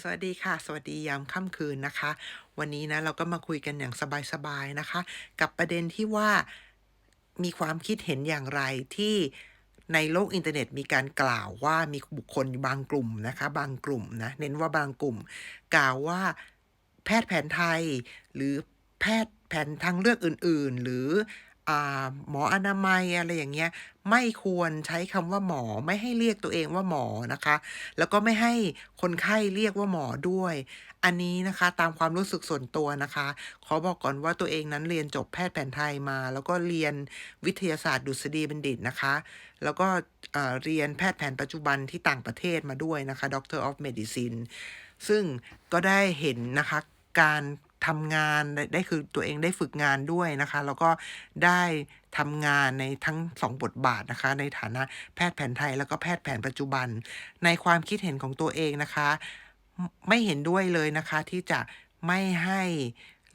สวัสดีค่ะ สวัสดียามค่ำคืนนะคะ วันนี้นะเราก็มาคุยกันอย่างสบายๆนะคะ กับประเด็นที่ว่ามีความคิดเห็นอย่างไรที่ในโลกอินเทอร์เน็ตมีการกล่าวว่ามีบุคคลบางกลุ่มนะคะ บางกลุ่มนะเน้นว่าบางกลุ่ม กล่าวว่าแพทย์แผนไทย หรือแพทย์แผนทางเลือกอื่น ๆ หรืออ่าหมออนามัยอะไรอย่างเงี้ย ไม่ควรใช้คำว่าหมอ ไม่ให้เรียกตัวเองว่าหมอนะคะ แล้วก็ไม่ให้คนไข้เรียกว่าหมอด้วย อันนี้นะคะตามความรู้สึกส่วนตัวนะคะ ขอบอกก่อนว่าตัวเองนั้นเรียนจบแพทย์แผนไทยมา แล้วก็เรียนวิทยาศาสตร์ดุษฎีบัณฑิตนะคะ แล้วก็เอ่อเรียนแพทย์แผนปัจจุบันที่ต่างประเทศมาด้วยนะคะ Doctor of Medicine ซึ่งก็ได้เห็นนะคะการ ทำงานได้ได้คือตัวเองได้ฝึกงานด้วยนะคะ แล้วก็ได้ทำงานในทั้งสองบทบาทนะคะ ในฐานะแพทย์แผนไทยแล้วก็แพทย์แผนปัจจุบัน ในความคิดเห็นของตัวเองนะคะไม่ไม่เห็นด้วยเลยนะคะที่จะไม่ให้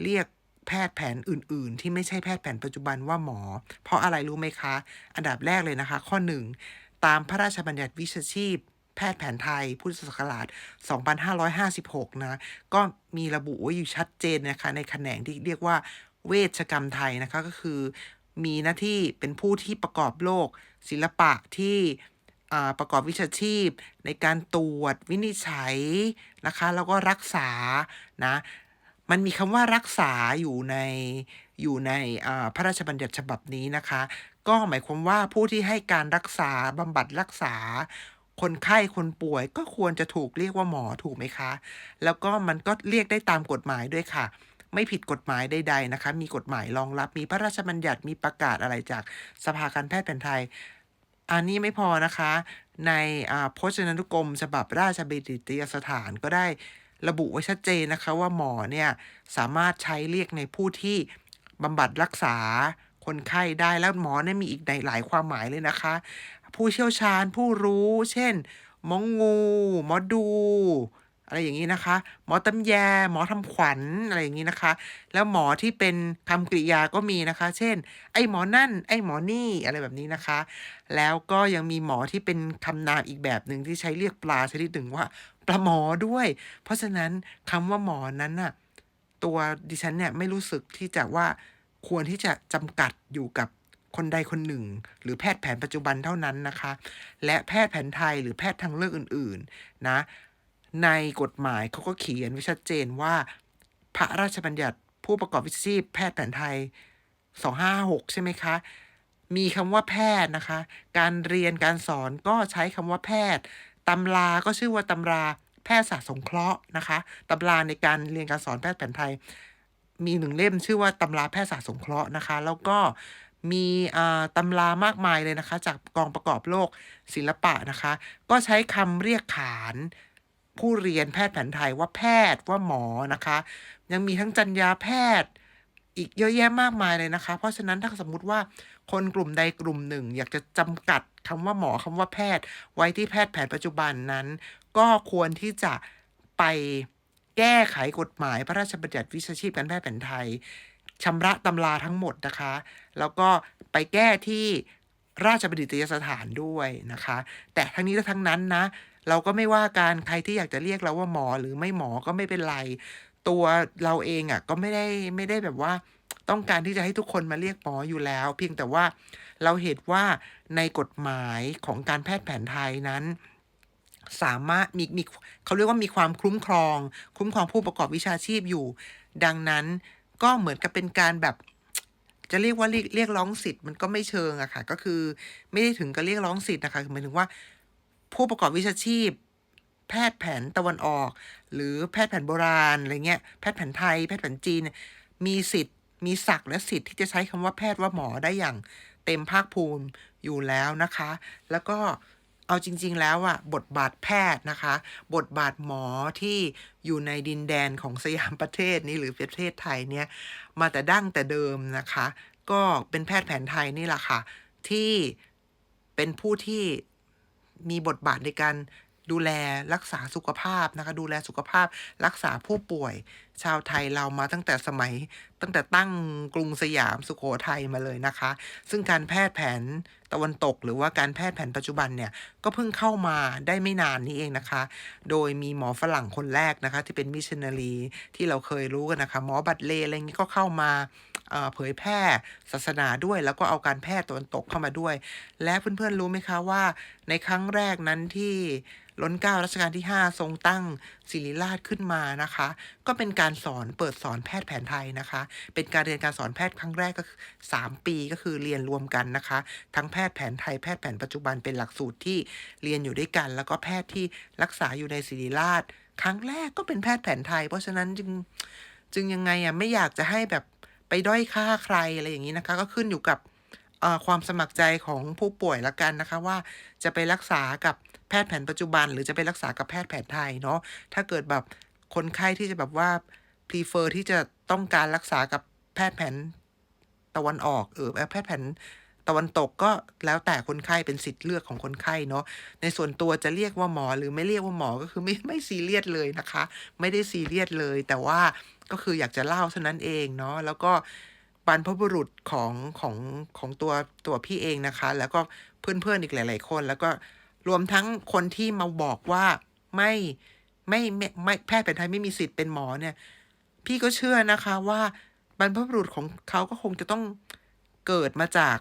เรียกแพทย์แผนอื่น ๆ ที่ไม่ใช่แพทย์แผนปัจจุบันว่าหมอ เพราะอะไรรู้ไหมคะ อันดับแรกเลยนะคะ ข้อ 1 ตามพระราชบัญญัติวิชาชีพ แพทย์แผนไทย พุทธศักราช 2556 นะ ก็มีระบุไว้อยู่ชัดเจนนะคะในแขนงที่เรียกว่าเวชกรรมไทยนะคะก็คือ มีหน้าที่เป็นผู้ที่ประกอบโรคศิลปะที่ประกอบวิชาชีพ ในการตรวจวินิจฉัยนะคะแล้วก็รักษานะมันมีคำว่ารักษาอยู่ในอยู่ในพระราชบัญญัติฉบับนี้นะคะ ก็หมายความว่าผู้ที่ให้การรักษาบำบัดรักษา คนไข้คนป่วยก็ควรจะถูกเรียกว่าหมอถูกไหมคะ แล้วก็มันก็เรียกได้ตามกฎหมายด้วยค่ะ ไม่ผิดกฎหมายใดๆนะคะ มีกฎหมายรองรับมีพระราชบัญญัติมีประกาศอะไรจากสภาการแพทย์แผนไทยอันนี้ไม่พอนะคะ ในอ่าพจนานุกรมฉบับราชบัณฑิตยสถานก็ได้ระบุไว้ชัดเจนนะคะว่าหมอเนี่ยสามารถใช้เรียกในผู้ที่บำบัดรักษา คนไข้ได้แล้วหมอเนี่ยมีอีกในหลายความหมายเลยนะคะ ผู้เชี่ยวชาญผู้รู้ เช่นหมองู หมอดู อะไรอย่างนี้นะคะ หมอตำแย หมอทำขวัญอะไรอย่างนี้นะคะ แล้วหมอที่เป็นคำกริยาก็มีนะคะ เช่น ไอ้หมอนั่น ไอ้หมอนี่อะไรแบบนี้นะคะ แล้วก็ยังมีหมอที่เป็นคำนามอีกแบบหนึ่งที่ใช้เรียกปลาชนิดหนึ่งว่าปลาหมอด้วย เพราะฉะนั้นคำว่าหมอนั้นน่ะตัวดิฉันเนี่ยไม่รู้สึกที่จะว่า ควรที่จะจำกัดอยู่กับคนใดคนหนึ่ง หรือแพทย์แผนปัจจุบันเท่านั้นนะคะ และแพทย์แผนไทยหรือแพทย์ทางเลือกอื่น ๆ นะ ในกฎหมายเขาก็เขียนไว้ชัดเจนว่า พระราชบัญญัติผู้ประกอบวิชาชีพ แพทย์แผนไทย 256 ใช่ไหมคะ มีคำว่าแพทย์นะคะ การเรียนการสอนก็ใช้คำว่าแพทย์ตำราก็ชื่อว่าตำราแพทยศาสตร์สงเคราะห์นะคะตำราในการเรียนการสอนแพทย์แผนไทย มีหนึ่งเล่มชื่อว่าตำราแพทยศาสตร์สงเคราะห์นะคะ แล้วก็มีตำรามากมายเลยนะคะ จากกองประกอบโลกศิลปะนะคะ ก็ใช้คำเรียกขานผู้เรียนแพทย์แผนไทยว่าแพทย์ว่าหมอนะคะ ยังมีทั้งจรรยาแพทย์อีกเยอะแยะมากมายเลยนะคะ เพราะฉะนั้นถ้าสมมุติว่าคนกลุ่มใดกลุ่มหนึ่ง อยากจะจำกัดคำว่าหมอคำว่าแพทย์ ไว้ที่แพทย์แผนปัจจุบันนั้น ก็ควรที่จะไป แก้ไขกฎหมายพระราชบัญญัติวิชาชีพการแพทย์แผนไทยชำระตำราทั้งหมดนะคะ แล้วก็ไปแก้ที่ราชบัณฑิตยสถานด้วยนะคะ แต่ทั้งนี้และทั้งนั้นนะ เราก็ไม่ว่าการใครที่อยากจะเรียกเราว่าหมอหรือไม่หมอก็ไม่เป็นไร ตัวเราเองอะ่ะก็ไม่ได้ไม่ได้แบบว่าต้องการที่จะให้ทุกคนมาเรียกหมออยู่แล้ว เพียงแต่ว่าเราเห็นว่าในกฎหมายของการแพทย์แผนไทยนั้น สามารถมีมีเขาเรียกว่ามีความคุ้มครอง คุ้มครองผู้ประกอบวิชาชีพอยู่ ดังนั้นก็เหมือนกับเป็นการแบบ จะเรียกว่าเรียกเรียกร้องสิทธิ์มันก็ไม่เชิงอะค่ะ ก็คือไม่ได้ถึงกับเรียกร้องสิทธิ์นะคะหมายถึงว่า ผู้ประกอบวิชาชีพ แพทย์แผนตะวันออก หรือแพทย์แผนโบราณอะไรเงี้ยแพทย์แผนไทย แพทย์แผนจีนมีสิทธิ์ มีศักดิ์และสิทธิ์ที่จะใช้คำว่าแพทย์ว่าหมอได้อย่างเต็มภาคภูมิอยู่แล้วนะคะ แล้วก็ เอาจริง ๆ แล้วอะบทบาทแพทย์นะคะ บทบาทหมอที่อยู่ในดินแดนของสยามประเทศนี้หรือประเทศไทยเนี่ยมาแต่ดั้งแต่เดิมนะคะ ก็เป็นแพทย์แผนไทยนี่แหละค่ะ ที่เป็นผู้ที่มีบทบาทในการ ดูแลรักษาสุขภาพนะคะ ดูแลสุขภาพรักษาผู้ป่วย ชาวไทยเรามาตั้งแต่สมัยตั้งแต่ตั้งกรุงสยามสุโขทัยมาเลยนะคะ ซึ่งการแพทย์แผนตะวันตก หรือว่าการแพทย์แผนปัจจุบันเนี่ย ก็เพิ่งเข้ามาได้ไม่นานนี้เองนะคะ โดยมีหมอฝรั่งคนแรกนะคะ ที่เป็นมิชชันนารีที่เราเคยรู้กันนะคะ หมอบัตเลย์อะไรอย่างนี้ก็เข้ามา เผยแพร่ศาสนาด้วย แล้วก็เอาการแพทย์ตะวันตกเข้ามาด้วย และเพื่อนๆรู้ไหมคะว่า ในครั้งแรกนั้นที่ล้นเก้ารัชกาลที่ 5 ทรงตั้งศิริราชขึ้นมานะคะ ก็เป็นการสอนเปิดสอนแพทย์แผนไทยนะคะ เป็นการเรียนการสอนแพทย์ครั้งแรกก็คือ3ปีก็คือเรียนรวมกันนะคะ ทั้งแพทย์แผนไทยแพทย์แผนปัจจุบันเป็นหลักสูตรที่เรียนอยู่ด้วยกัน แล้วก็แพทย์ที่รักษาอยู่ในศิริราช ครั้งแรกก็เป็นแพทย์แผนไทย เพราะฉะนั้นจึงจึงยังไงอะไม่อยากจะให้แบบ ไปด้อยค่าใครอะไรอย่างนี้นะคะ ก็ขึ้นอยู่กับความสมัครใจของผู้ป่วยละกันนะคะว่าจะไปรักษากับแพทย์แผนปัจจุบัน หรือจะไปรักษากับแพทย์แผนไทยเนาะถ้าเกิดแบบคนไข้ที่จะแบบว่า prefer ที่จะต้องการรักษากับแพทย์แผนตะวันออกเออแพทย์แผนตะวันตกก็แล้วแต่คนไข้เป็นสิทธิ์เลือกของคนไข้เนาะในส่วนตัวจะเรียกว่าหมอหรือไม่เรียกว่าหมอก็คือไม่ไม่ซีเรียสเลยนะคะ ไม่ได้ซีเรียสเลย แต่ว่า ก็คืออยากจะเล่าเท่านั้นเองเนาะแล้วก็บรรพบุรุษของของของตัวตัวพี่เองนะคะ แล้วก็เพื่อนๆอีกหลาย ๆ คน แล้วก็รวมทั้งคนที่มาบอกว่าไม่ไม่ไม่ไม่แพทย์แผนไทยไม่มีสิทธิ์เป็นหมอเนี่ย พี่ก็เชื่อนะคะว่าบรรพบุรุษของเขาก็คงจะต้องเกิดมาจาก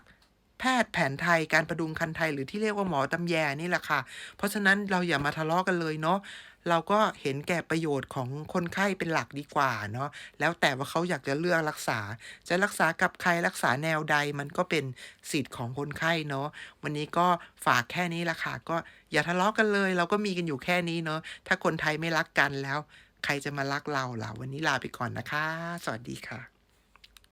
แพทย์แผนไทยการประดุงคันไทยหรือที่เรียกว่าหมอตำแยนี่แหละค่ะ เพราะฉะนั้นเราอย่ามาทะเลาะกันเลยเนาะ เราก็เห็นแก่ประโยชน์ของคนไข้เป็นหลักดีกว่าเนาะแล้วแต่ว่าเขาอยากจะเลือกรักษา จะรักษากับใครรักษาแนวใดมันก็เป็นสิทธิ์ของคนไข้เนาะวันนี้ก็ฝากแค่นี้ละค่ะก็อย่าทะเลาะกันเลย เราก็มีกันอยู่แค่นี้เนาะถ้าคนไทยไม่รักกันแล้ว ใครจะมารักเราล่ะวันนี้ลาไปก่อนนะคะ สวัสดีค่ะ